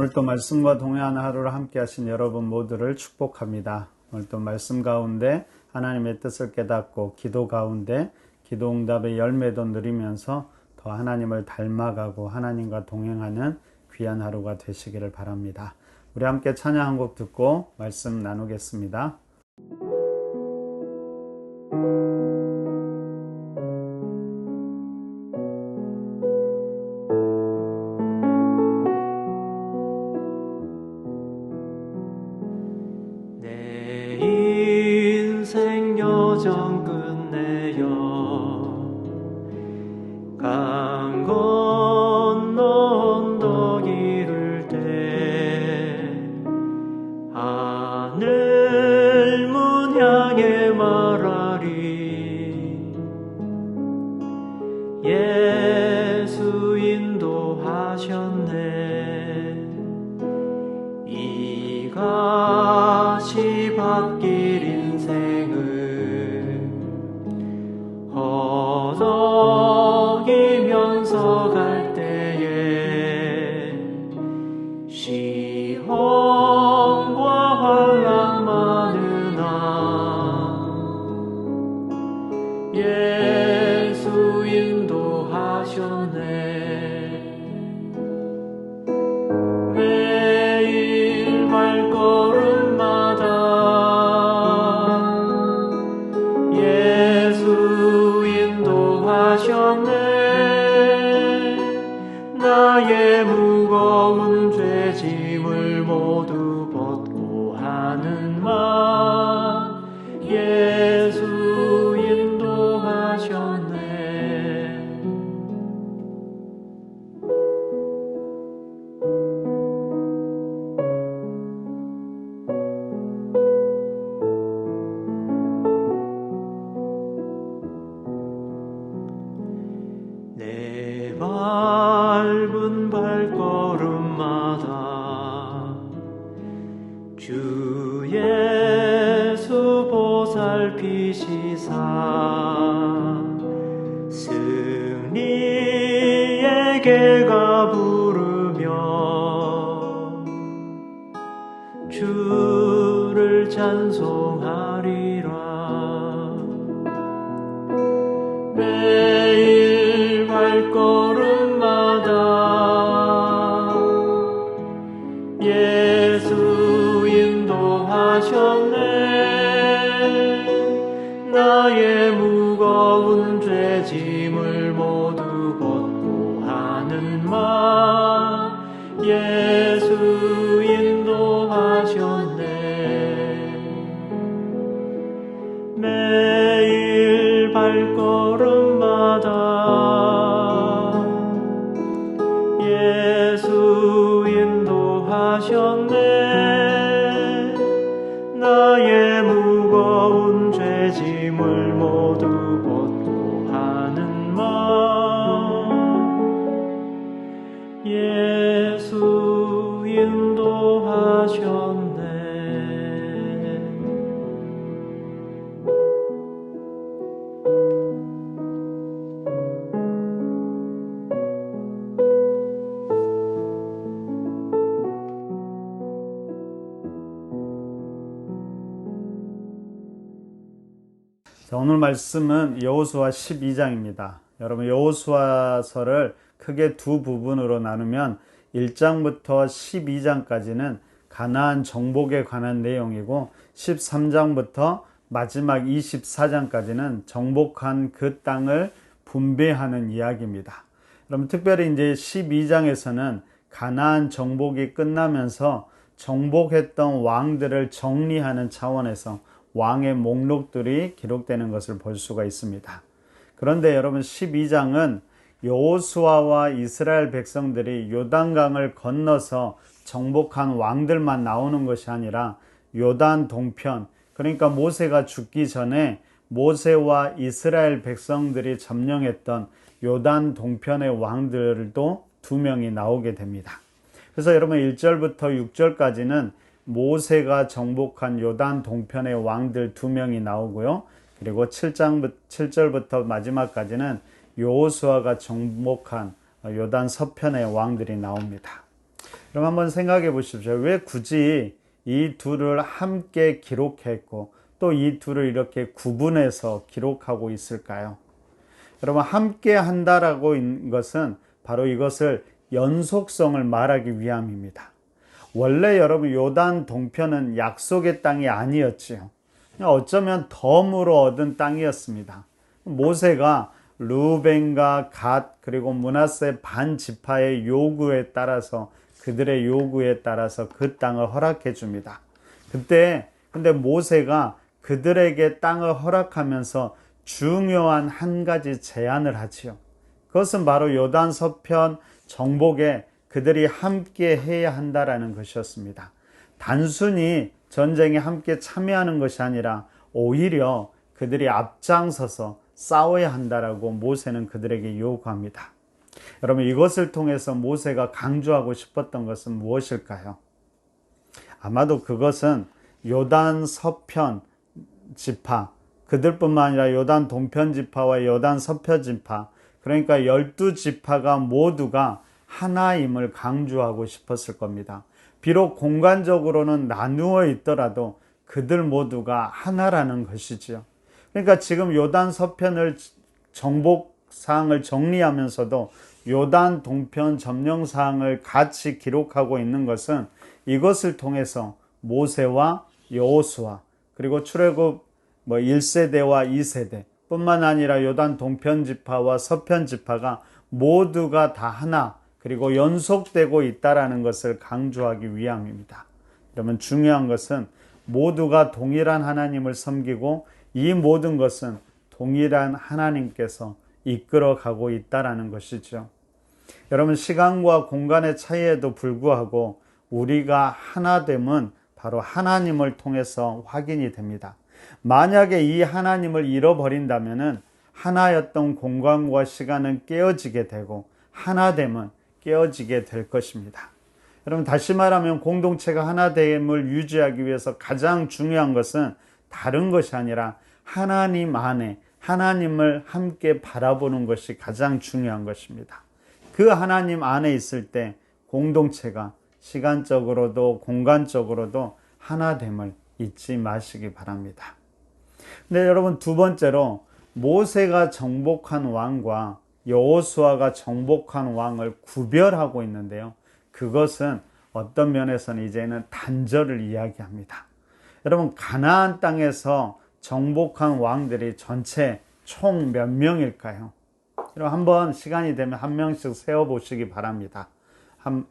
오늘도 말씀과 동행하는 하루를 함께 하신 여러분 모두를 축복합니다. 오늘도 말씀 가운데 하나님의 뜻을 깨닫고 기도 가운데 기도 응답의 열매도 누리면서 더 하나님을 닮아가고 하나님과 동행하는 귀한 하루가 되시기를 바랍니다. 우리 함께 찬양 한 곡 듣고 말씀 나누겠습니다. 예수 인도하셨네 주를 찬송하 매일 오늘 말씀은 여호수아 12장입니다. 여러분 여호수아서를 크게 두 부분으로 나누면 1장부터 12장까지는 가나안 정복에 관한 내용이고 13장부터 마지막 24장까지는 정복한 그 땅을 분배하는 이야기입니다. 그럼 특별히 이제 12장에서는 가나안 정복이 끝나면서 정복했던 왕들을 정리하는 차원에서 왕의 목록들이 기록되는 것을 볼 수가 있습니다. 그런데 여러분 12장은 여호수아와 이스라엘 백성들이 요단강을 건너서 정복한 왕들만 나오는 것이 아니라 요단 동편 그러니까 모세가 죽기 전에 모세와 이스라엘 백성들이 점령했던 요단 동편의 왕들도 두 명이 나오게 됩니다. 그래서 여러분 1절부터 6절까지는 모세가 정복한 요단 동편의 왕들 두 명이 나오고요. 그리고 7장 7절부터 마지막까지는 여호수아가 정복한 요단 서편의 왕들이 나옵니다. 그럼 한번 생각해 보십시오. 왜 굳이 이 둘을 함께 기록했고 또 이 둘을 이렇게 구분해서 기록하고 있을까요? 여러분 함께 한다라고 있는 것은 바로 이것을 연속성을 말하기 위함입니다. 원래 여러분 요단 동편은 약속의 땅이 아니었지요. 어쩌면 덤으로 얻은 땅이었습니다. 모세가 루벤과 갓 그리고 문하세 반 지파의 요구에 따라서 그들의 요구에 따라서 그 땅을 허락해 줍니다. 그때 근데 모세가 그들에게 땅을 허락하면서 중요한 한 가지 제안을 하지요. 그것은 바로 요단 서편 정복에 그들이 함께 해야 한다라는 것이었습니다. 단순히 전쟁에 함께 참여하는 것이 아니라 오히려 그들이 앞장서서 싸워야 한다라고 모세는 그들에게 요구합니다. 여러분 이것을 통해서 모세가 강조하고 싶었던 것은 무엇일까요? 아마도 그것은 요단 서편 지파 그들뿐만 아니라 요단 동편 지파와 요단 서편 지파 그러니까 열두 지파가 모두가 하나임을 강조하고 싶었을 겁니다. 비록 공간적으로는 나누어 있더라도 그들 모두가 하나라는 것이지요. 그러니까 지금 요단 서편을 정복 사항을 정리하면서도 요단 동편 점령 사항을 같이 기록하고 있는 것은 이것을 통해서 모세와 여호수아 그리고 출애굽 뭐 1세대와 2세대 뿐만 아니라 요단 동편 지파와 서편 지파가 모두가 다 하나 그리고 연속되고 있다라는 것을 강조하기 위함입니다. 그러면 중요한 것은 모두가 동일한 하나님을 섬기고 이 모든 것은 동일한 하나님께서 이끌어 가고 있다라는 것이죠. 여러분 시간과 공간의 차이에도 불구하고 우리가 하나됨은 바로 하나님을 통해서 확인이 됩니다. 만약에 이 하나님을 잃어버린다면은 하나였던 공간과 시간은 깨어지게 되고 하나됨은 깨어지게 될 것입니다. 여러분 다시 말하면 공동체가 하나됨을 유지하기 위해서 가장 중요한 것은 다른 것이 아니라 하나님 안에 하나님을 함께 바라보는 것이 가장 중요한 것입니다. 그 하나님 안에 있을 때 공동체가 시간적으로도 공간적으로도 하나됨을 잊지 마시기 바랍니다. 근데 여러분 두 번째로 모세가 정복한 왕과 여호수아가 정복한 왕을 구별하고 있는데요. 그것은 어떤 면에서는 이제는 단절을 이야기합니다. 여러분 가나안 땅에서 정복한 왕들이 전체 총 몇 명일까요? 여러분 한번 시간이 되면 한 명씩 세어 보시기 바랍니다. 한,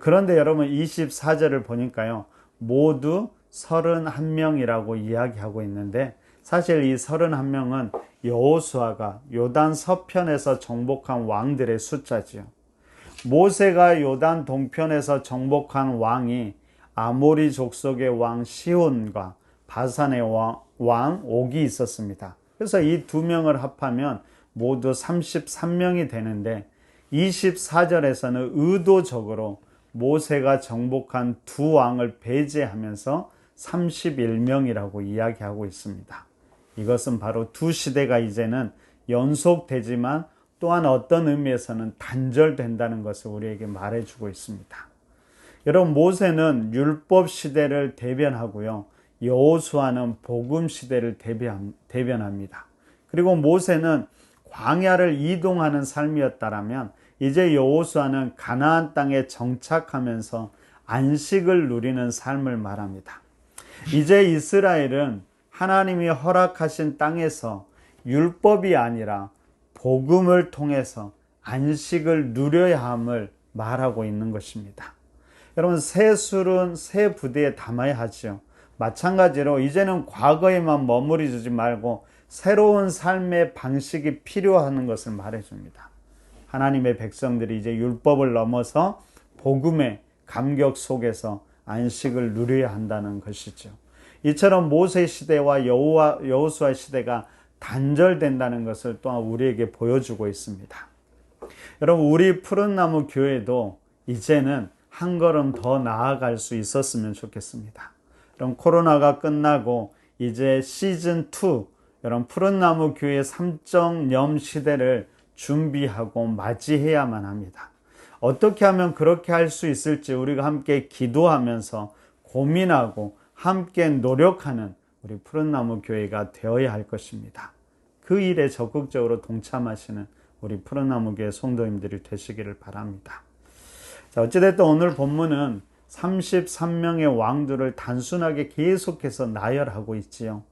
그런데 여러분 24절을 보니까요. 모두 31명이라고 이야기하고 있는데 사실 이 31명은 여호수아가 요단 서편에서 정복한 왕들의 숫자지요. 모세가 요단 동편에서 정복한 왕이 아모리 족속의 왕 시온과 바산의 왕, 왕 옥이 있었습니다. 그래서 이 두 명을 합하면 모두 33명이 되는데 24절에서는 의도적으로 모세가 정복한 두 왕을 배제하면서 31명이라고 이야기하고 있습니다. 이것은 바로 두 시대가 이제는 연속되지만 또한 어떤 의미에서는 단절된다는 것을 우리에게 말해주고 있습니다. 여러분 모세는 율법 시대를 대변하고요. 여호수아는 복음 시대를 대변합니다. 그리고 모세는 광야를 이동하는 삶이었다라면 이제 여호수아는 가나안 땅에 정착하면서 안식을 누리는 삶을 말합니다. 이제 이스라엘은 하나님이 허락하신 땅에서 율법이 아니라 복음을 통해서 안식을 누려야 함을 말하고 있는 것입니다. 여러분, 새 술은 새 부대에 담아야 하지요. 마찬가지로 이제는 과거에만 머무르지 말고 새로운 삶의 방식이 필요하는 것을 말해줍니다. 하나님의 백성들이 이제 율법을 넘어서 복음의 감격 속에서 안식을 누려야 한다는 것이죠. 이처럼 모세 시대와 여호와 여호수아 시대가 단절된다는 것을 또한 우리에게 보여주고 있습니다. 여러분 우리 푸른 나무 교회도 이제는 한 걸음 더 나아갈 수 있었으면 좋겠습니다. 여러분 코로나가 끝나고 이제 시즌 2 여러분 푸른 나무 교회 3.0 시대를 준비하고 맞이해야만 합니다. 어떻게 하면 그렇게 할 수 있을지 우리가 함께 기도하면서 고민하고 함께 노력하는 우리 푸른나무 교회가 되어야 할 것입니다. 그 일에 적극적으로 동참하시는 우리 푸른나무 교회 성도님들이 되시기를 바랍니다. 자, 어찌됐든 오늘 본문은 33명의 왕들을 단순하게 계속해서 나열하고 있지요.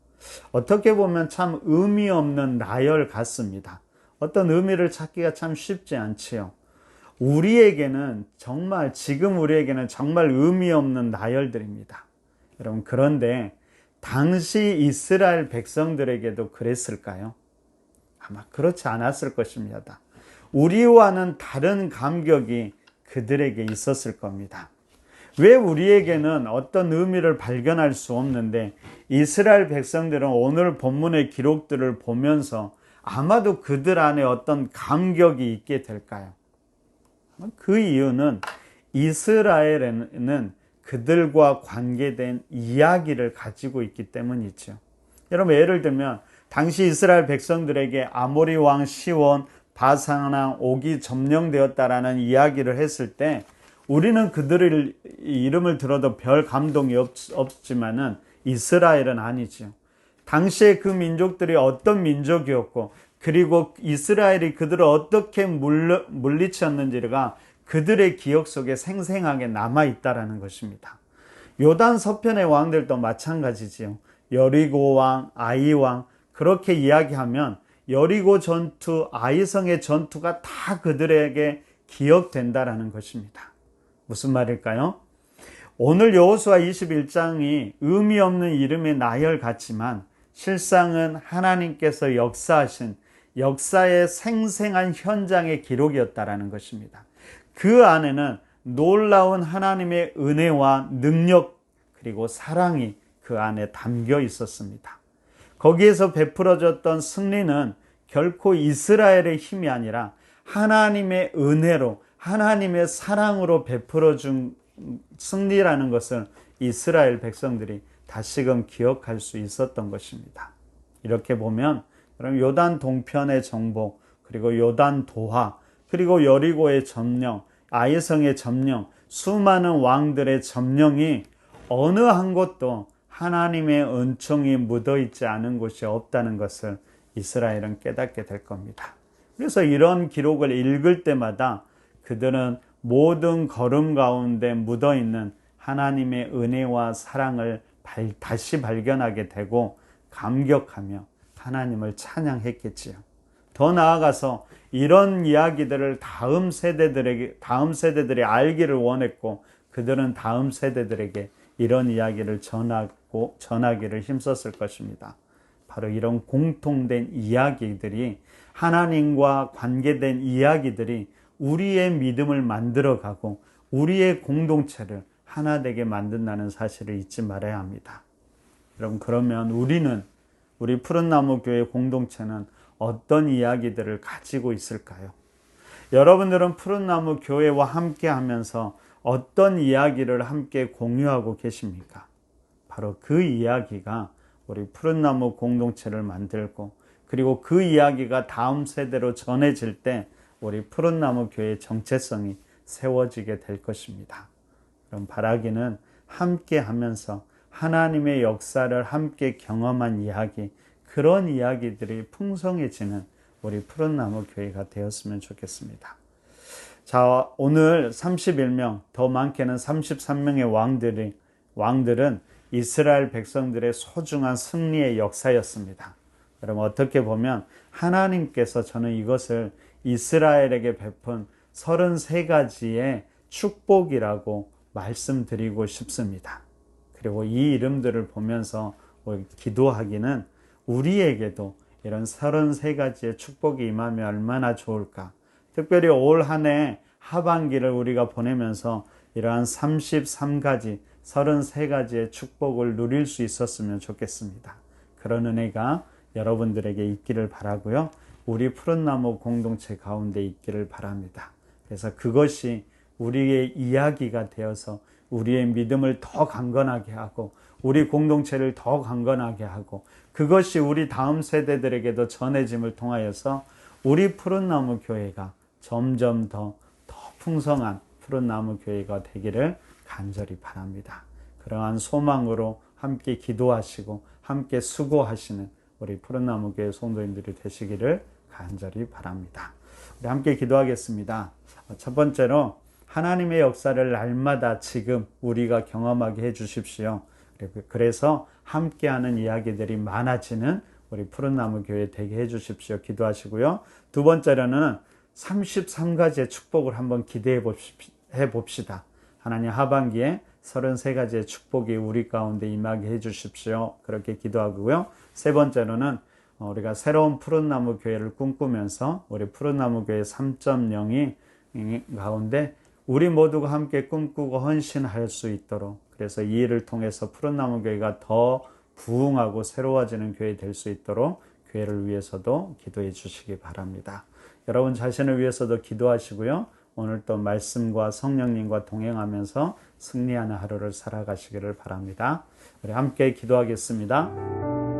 어떻게 보면 참 의미 없는 나열 같습니다. 어떤 의미를 찾기가 참 쉽지 않지요. 우리에게는 정말, 지금 우리에게는 정말 의미 없는 나열들입니다. 여러분, 그런데 당시 이스라엘 백성들에게도 그랬을까요? 아마 그렇지 않았을 것입니다. 우리와는 다른 감격이 그들에게 있었을 겁니다. 왜 우리에게는 어떤 의미를 발견할 수 없는데 이스라엘 백성들은 오늘 본문의 기록들을 보면서 아마도 그들 안에 어떤 감격이 있게 될까요? 그 이유는 이스라엘에는 그들과 관계된 이야기를 가지고 있기 때문이죠. 여러분 예를 들면 당시 이스라엘 백성들에게 아모리 왕 시원 바산왕 옥이 점령되었다라는 이야기를 했을 때 우리는 그들의 이름을 들어도 별 감동이 없, 없지만은 이스라엘은 아니죠. 당시에 그 민족들이 어떤 민족이었고 그리고 이스라엘이 그들을 어떻게 물리, 물리쳤는지가 그들의 기억 속에 생생하게 남아 있다라는 것입니다. 요단 서편의 왕들도 마찬가지지요. 여리고 왕, 아이 왕 그렇게 이야기하면 여리고 전투, 아이성의 전투가 다 그들에게 기억된다라는 것입니다. 무슨 말일까요? 오늘 여호수아 21장이 의미 없는 이름의 나열 같지만 실상은 하나님께서 역사하신 역사의 생생한 현장의 기록이었다라는 것입니다. 그 안에는 놀라운 하나님의 은혜와 능력 그리고 사랑이 그 안에 담겨 있었습니다. 거기에서 베풀어졌던 승리는 결코 이스라엘의 힘이 아니라 하나님의 은혜로 하나님의 사랑으로 베풀어 준 승리라는 것을 이스라엘 백성들이 다시금 기억할 수 있었던 것입니다. 이렇게 보면 그럼 요단 동편의 정복 그리고 요단 도하 그리고 여리고의 점령 아이성의 점령 수많은 왕들의 점령이 어느 한 곳도 하나님의 은총이 묻어 있지 않은 곳이 없다는 것을 이스라엘은 깨닫게 될 겁니다. 그래서 이런 기록을 읽을 때마다 그들은 모든 걸음 가운데 묻어 있는 하나님의 은혜와 사랑을 다시 발견하게 되고 감격하며 하나님을 찬양했겠지요. 더 나아가서 이런 이야기들을 다음 세대들에게 다음 세대들이 알기를 원했고 그들은 다음 세대들에게 이런 이야기를 전하고 전하기를 힘썼을 것입니다. 바로 이런 공통된 이야기들이 하나님과 관계된 이야기들이 우리의 믿음을 만들어 가고 우리의 공동체를 하나 되게 만든다는 사실을 잊지 말아야 합니다. 여러분 그러면 우리는 우리 푸른 나무 교회 공동체는 어떤 이야기들을 가지고 있을까요? 여러분들은 푸른나무 교회와 함께 하면서 어떤 이야기를 함께 공유하고 계십니까? 바로 그 이야기가 우리 푸른나무 공동체를 만들고 그리고 그 이야기가 다음 세대로 전해질 때 우리 푸른나무 교회의 정체성이 세워지게 될 것입니다. 그럼 바라기는 함께 하면서 하나님의 역사를 함께 경험한 이야기, 그런 이야기들이 풍성해지는 우리 푸른나무 교회가 되었으면 좋겠습니다. 자, 오늘 31명, 더 많게는 33명의 왕들이, 왕들은 이스라엘 백성들의 소중한 승리의 역사였습니다. 여러분, 어떻게 보면 하나님께서 저는 이것을 이스라엘에게 베푼 33가지의 축복이라고 말씀드리고 싶습니다. 그리고 이 이름들을 보면서 기도하기는 우리에게도 이런 33가지의 축복이 임하면 얼마나 좋을까. 특별히 올 한 해 하반기를 우리가 보내면서 이러한 33가지, 33가지의 축복을 누릴 수 있었으면 좋겠습니다. 그런 은혜가 여러분들에게 있기를 바라고요. 우리 푸른나무 공동체 가운데 있기를 바랍니다. 그래서 그것이 우리의 이야기가 되어서 우리의 믿음을 더 강건하게 하고 우리 공동체를 더 강건하게 하고 그것이 우리 다음 세대들에게도 전해짐을 통하여서 우리 푸른나무 교회가 점점 더, 더 풍성한 푸른 나무 교회가 되기를 간절히 바랍니다. 그러한 소망으로 함께 기도하시고 함께 수고하시는 우리 푸른 나무 교회 성도님들이 되시기를 간절히 바랍니다. 우리 함께 기도하겠습니다. 첫 번째로 하나님의 역사를 날마다 지금 우리가 경험하게 해 주십시오. 그래서 함께하는 이야기들이 많아지는 우리 푸른 나무 교회 되게 해 주십시오. 기도하시고요. 두 번째로는 33가지의 축복을 한번 기대해 봅시다. 하나님 하반기에 33가지의 축복이 우리 가운데 임하게 해 주십시오. 그렇게 기도하고요. 세 번째로는 우리가 새로운 푸른 나무 교회를 꿈꾸면서 우리 푸른 나무 교회 3.0이 가운데 우리 모두가 함께 꿈꾸고 헌신할 수 있도록 그래서 이 일을 통해서 푸른 나무 교회가 더 부흥하고 새로워지는 교회 될 수 있도록 교회를 위해서도 기도해 주시기 바랍니다. 여러분 자신을 위해서도 기도하시고요. 오늘 또 말씀과 성령님과 동행하면서 승리하는 하루를 살아가시기를 바랍니다. 우리 함께 기도하겠습니다.